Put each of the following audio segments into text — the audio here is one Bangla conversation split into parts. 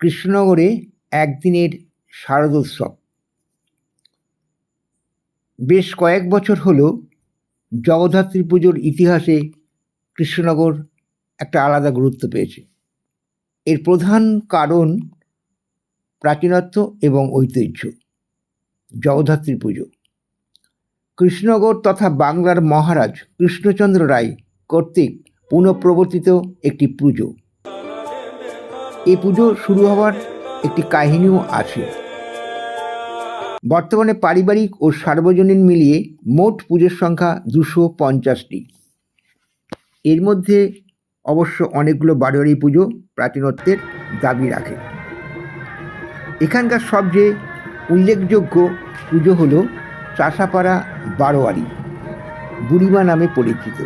কৃষ্ণনগরে একদিনের শারদোৎসব। বেশ কয়েক বছর হলো জগদ্ধাত্রী পুজোর ইতিহাসে কৃষ্ণনগর একটা আলাদা গুরুত্ব পেয়েছে। এর প্রধান কারণ প্রাচীনত্ব এবং ঐতিহ্য, জগদ্ধাত্রী পুজো। কৃষ্ণনগর তথা বাংলার মহারাজ কৃষ্ণচন্দ্র রায় কর্তৃক পুনঃপ্রবর্তিত একটি পুজো। এই পুজো শুরু হওয়ার একটি কাহিনীও আছে। বর্তমানে পারিবারিক ও সার্বজনীন মিলিয়ে মোট পুজোর সংখ্যা দুশো পঞ্চাশটি। এর মধ্যে অবশ্য অনেকগুলো বারোয়ারি পুজো প্রাচীনত্বের দাবি রাখে। এখানকার সবচেয়ে উল্লেখযোগ্য পুজো হল চাষাপাড়া বারোয়ারি, বুড়িমা নামে পরিচিত।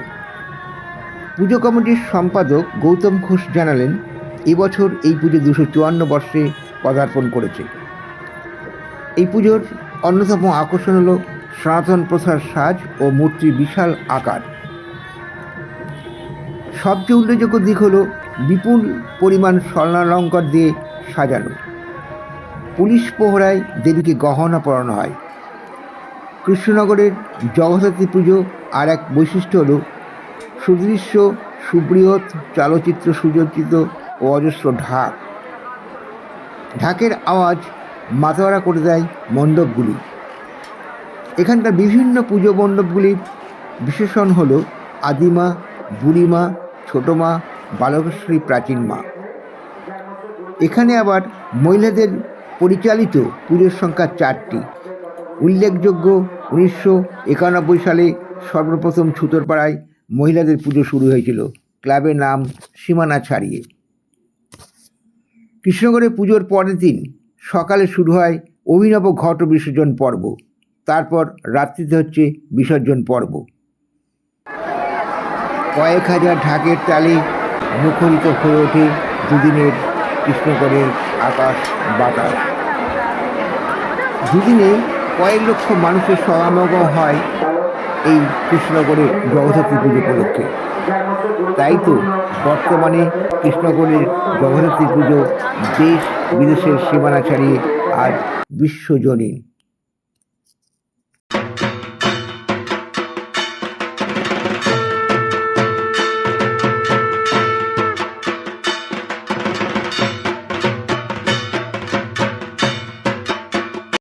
পুজো কমিটির সম্পাদক গৌতম ঘোষ জানালেন এবছর এই পুজো দুশো চুয়ান্ন বর্ষে পদার্পণ করেছে। এই পুজোর অন্যতম আকর্ষণ হল সনাতন প্রথার সাজ ও মূর্তির বিশাল আকার। সবচেয়ে উল্লেখযোগ্য দিক হল বিপুল পরিমাণ স্বর্ণালঙ্কার দিয়ে সাজানো। পুলিশ পোহরায় দেবীকে গহনা পরানো হয়। কৃষ্ণনগরের জগদ্ধাত্রী পুজো আর এক বৈশিষ্ট্য হল সুদৃশ্য সুবৃহৎ চালচিত্র সুযোজিত ও অজস্র ঢাক। ঢাকের আওয়াজ মাতোয়ারা করে দেয় মণ্ডপগুলি। এখানকার বিভিন্ন পুজো মণ্ডপগুলির বিশেষণ হল আদিমা, বুড়িমা ছোটো মা বালকেশ্বরী প্রাচীন মা। এখানে আবার মহিলাদের পরিচালিত পুজোর সংখ্যা চারটি। উল্লেখযোগ্য উনিশশো একানব্বই সালে সর্বপ্রথম ছুতরপাড়ায় মহিলাদের পুজো শুরু হয়েছিল। ক্লাবের নাম সীমানা ছাড়িয়ে। কৃষ্ণগড়ে পুজোর পরের দিন সকালে শুরু হয় অভিনব ঘট বিসর্জন পর্ব। তারপর রাত্রিতে হচ্ছে বিসর্জন পর্ব। কয়েক হাজার ঢাকের তালে মুখরিত হয়ে ওঠে দুদিনের কৃষ্ণগড়ের আকাশ বাতাস। দুদিনে কয়েক লক্ষ মানুষের সমাগম হয় এই কৃষ্ণগড়ে জগদ্ধাত্রী পুজো উপলক্ষে। তাই তো বর্তমানে কৃষ্ণগড়ের জগদ্ধাত্রী পুজো দেশ বিদেশের সীমানা ছাড়িয়ে আজ বিশ্বজনীন।